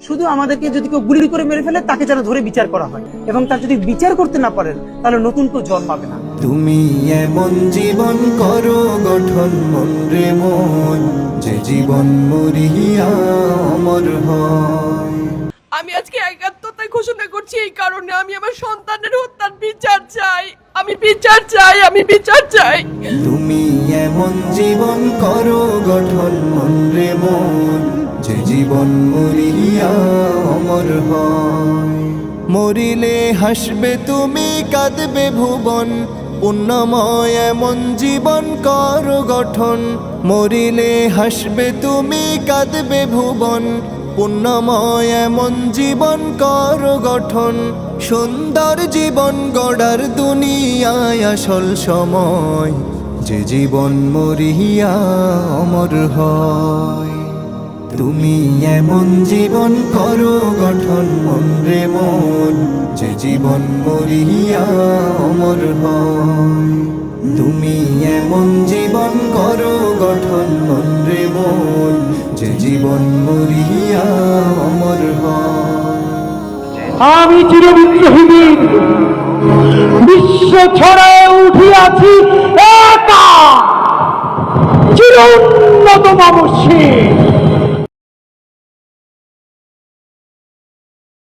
শুধু আমাদেরকে যদি কেউ গুলি করে মেরে ফেলে তাকে যেন ধরে বিচার করা হয়। এবং তার যদি বিচার করতে না পারেন তাহলে নতুন কেউ জন্মাবে না। তুমি এমন জীবন করো গঠন মন রে মন যে জীবন মরিয়া অমর হয়। আমি আজকে একাত্মতা ঘোষণা করছি এই কারণে আমি আমার সন্তানের হত্যার বিচার চাই। আমি বিচার চাই আমি বিচার চাই। তুমি এমন জীবন করো গঠন জীবন মরিয়া অমর হয়। মরিলে হাসবে তুমি, কাঁদবে ভুবন। পুণ্যময় এমন জীবন করো গঠন। মরিলে হাসবে তুমি, কাঁদবে ভুবন। পুণ্যময় এমন জীবন করো গঠন। সুন্দর জীবন গড়ার দুনিয়ায় আসল সময়। যে জীবন মরিয়া অমর হয়। এমন জীবন করো গঠন মন রে মন, যে জীবন মরিয়া অমর তুমি এমন জীবন করো গঠন মন রে মন, যে জীবন মরিয়া অমর আমি চিরবিদ্রোহীদের বিশ্ব ছড়ায় উঠিয়াছি একা। চির উন্নত মানসিক